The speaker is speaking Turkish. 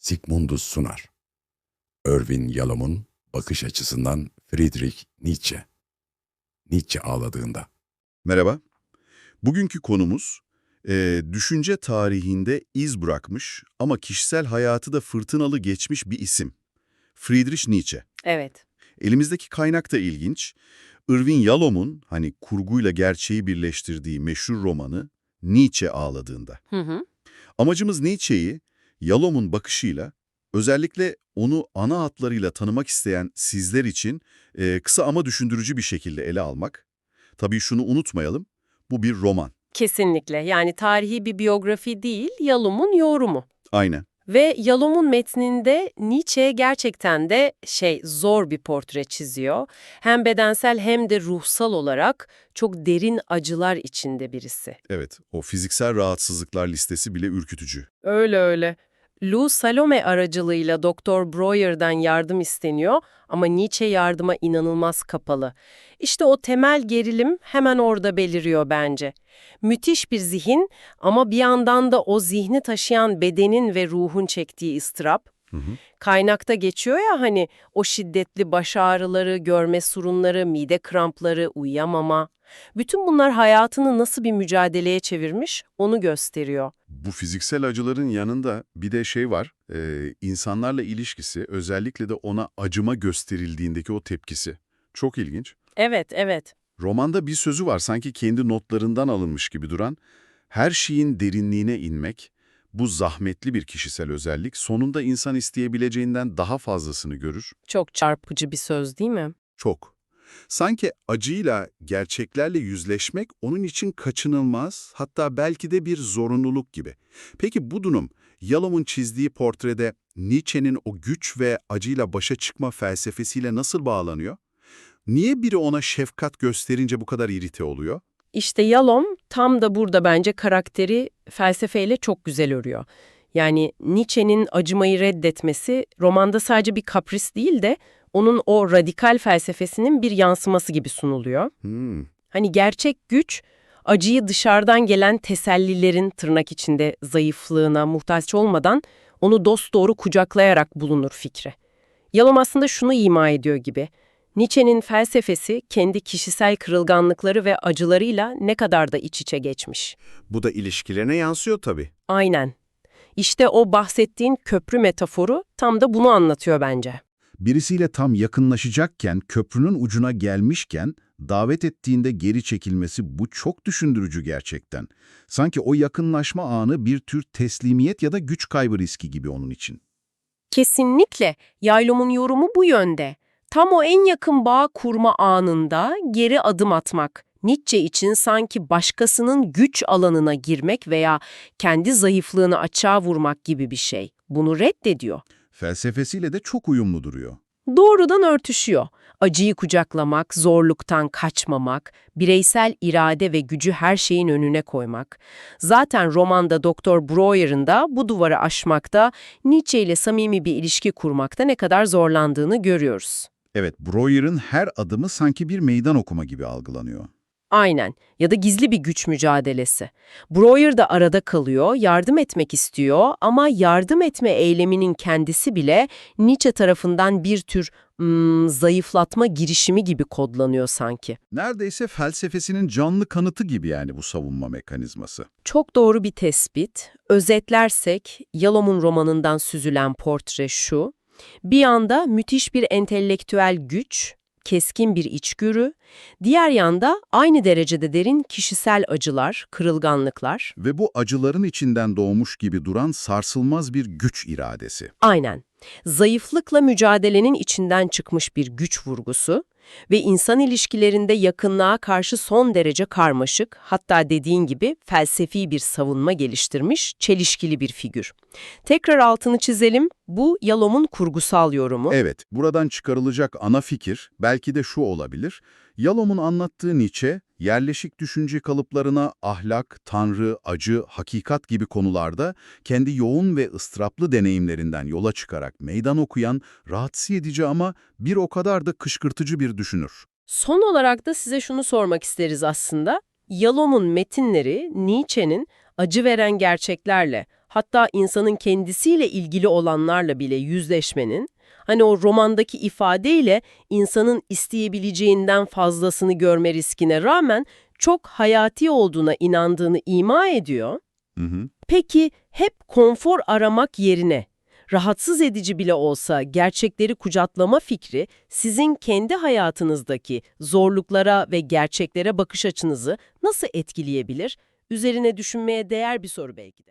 Sigmundus sunar. Irvin Yalom'un bakış açısından Friedrich Nietzsche. Nietzsche ağladığında. Merhaba. Bugünkü konumuz, eee, düşünce tarihinde iz bırakmış ama kişisel hayatı da fırtınalı geçmiş bir isim. Friedrich Nietzsche. Evet. Elimizdeki kaynak da ilginç. Irvin Yalom'un hani kurguyla gerçeği birleştirdiği meşhur romanı Nietzsche ağladığında. Hı hı. Amacımız Nietzsche'yi Yalom'un bakışıyla, özellikle onu ana hatlarıyla tanımak isteyen sizler için eee, kısa ama düşündürücü bir şekilde ele almak. Tabii şunu unutmayalım, bu bir roman. Kesinlikle. Yani tarihi bir biyografi değil, Yalom'un yorumu. Aynen. Ve Yalom'un metninde Nietzsche gerçekten de şey zor bir portre çiziyor. Hem bedensel hem de ruhsal olarak çok derin acılar içinde birisi. Evet, o fiziksel rahatsızlıklar listesi bile ürkütücü. Öyle öyle. Lou Salome aracılığıyla Doktor Breuer'dan yardım isteniyor ama Nietzsche yardıma inanılmaz kapalı. İşte o temel gerilim hemen orada beliriyor bence. Müthiş bir zihin ama bir yandan da o zihni taşıyan bedenin ve ruhun çektiği ıstırap. Hı hı. Kaynakta geçiyor ya hani o şiddetli baş ağrıları, görme sorunları, mide krampları, uyuyamama. Bütün bunlar hayatını nasıl bir mücadeleye çevirmiş onu gösteriyor. Bu fiziksel acıların yanında bir de şey var, eee, insanlarla ilişkisi, özellikle de ona acıma gösterildiğindeki o tepkisi. Çok ilginç. Evet, evet. Romanda bir sözü var sanki kendi notlarından alınmış gibi duran. Her şeyin derinliğine inmek, bu zahmetli bir kişisel özellik sonunda insan isteyebileceğinden daha fazlasını görür. Çok çarpıcı bir söz değil mi? Çok. Sanki acıyla, gerçeklerle yüzleşmek onun için kaçınılmaz, hatta belki de bir zorunluluk gibi. Peki bu durum, Yalom'un çizdiği portrede Nietzsche'nin o güç ve acıyla başa çıkma felsefesiyle nasıl bağlanıyor? Niye biri ona şefkat gösterince bu kadar irite oluyor? İşte Yalom tam da burada bence karakteri felsefeyle çok güzel örüyor. Yani Nietzsche'nin acımayı reddetmesi romanda sadece bir kapris değil de onun o radikal felsefesinin bir yansıması gibi sunuluyor. Hmm, Hani gerçek güç, acıyı dışarıdan gelen tesellilerin tırnak içinde zayıflığına muhtaç olmadan onu dosdoğru kucaklayarak bulunur fikri. Yalom aslında şunu ima ediyor gibi. Nietzsche'nin felsefesi kendi kişisel kırılganlıkları ve acılarıyla ne kadar da iç içe geçmiş. Bu da ilişkilerine yansıyor tabii. Aynen. İşte o bahsettiğin köprü metaforu tam da bunu anlatıyor bence. birisiyle tam yakınlaşacakken, köprünün ucuna gelmişken, davet ettiğinde geri çekilmesi bu çok düşündürücü gerçekten. Sanki o yakınlaşma anı bir tür teslimiyet ya da güç kaybı riski gibi onun için. Kesinlikle Yaylom'un yorumu bu yönde. Tam o en yakın bağ kurma anında geri adım atmak. Nietzsche için sanki başkasının güç alanına girmek veya kendi zayıflığını açığa vurmak gibi bir şey. Bunu reddediyor. Felsefesiyle de çok uyumlu duruyor. Doğrudan örtüşüyor. Acıyı kucaklamak, zorluktan kaçmamak, bireysel irade ve gücü her şeyin önüne koymak. Zaten romanda Doktor Breuer'ın da bu duvarı aşmakta, Nietzsche ile samimi bir ilişki kurmakta ne kadar zorlandığını görüyoruz. Evet, Breuer'ın her adımı sanki bir meydan okuma gibi algılanıyor. Aynen ya da gizli bir güç mücadelesi. Breuer da arada kalıyor, yardım etmek istiyor ama yardım etme eyleminin kendisi bile Nietzsche tarafından bir tür hmm, zayıflatma girişimi gibi kodlanıyor sanki. Neredeyse felsefesinin canlı kanıtı gibi yani bu savunma mekanizması. Çok doğru bir tespit. Özetlersek, Yalom'un romanından süzülen portre şu. Bir yanda müthiş bir entelektüel güç, keskin bir içgörü, diğer yanda aynı derecede derin kişisel acılar, kırılganlıklar. Ve bu acıların içinden doğmuş gibi duran sarsılmaz bir güç iradesi. Aynen. Zayıflıkla mücadelenin içinden çıkmış bir güç vurgusu ve insan ilişkilerinde yakınlığa karşı son derece karmaşık, hatta dediğin gibi felsefi bir savunma geliştirmiş, çelişkili bir figür. Tekrar altını çizelim, bu Yalom'un kurgusal yorumu. Evet, buradan çıkarılacak ana fikir belki de şu olabilir. Yalom'un anlattığı Nietzsche, yerleşik düşünce kalıplarına ahlak, tanrı, acı, hakikat gibi konularda kendi yoğun ve ıstıraplı deneyimlerinden yola çıkarak meydan okuyan, rahatsız edici ama bir o kadar da kışkırtıcı bir düşünür. Son olarak da size şunu sormak isteriz aslında. Yalom'un metinleri Nietzsche'nin acı veren gerçeklerle, hatta insanın kendisiyle ilgili olanlarla bile yüzleşmenin, hani o romandaki ifadeyle insanın isteyebileceğinden fazlasını görme riskine rağmen çok hayati olduğuna inandığını ima ediyor. Hı hı. Peki hep konfor aramak yerine rahatsız edici bile olsa gerçekleri kucaklama fikri sizin kendi hayatınızdaki zorluklara ve gerçeklere bakış açınızı nasıl etkileyebilir? Üzerine düşünmeye değer bir soru belki de.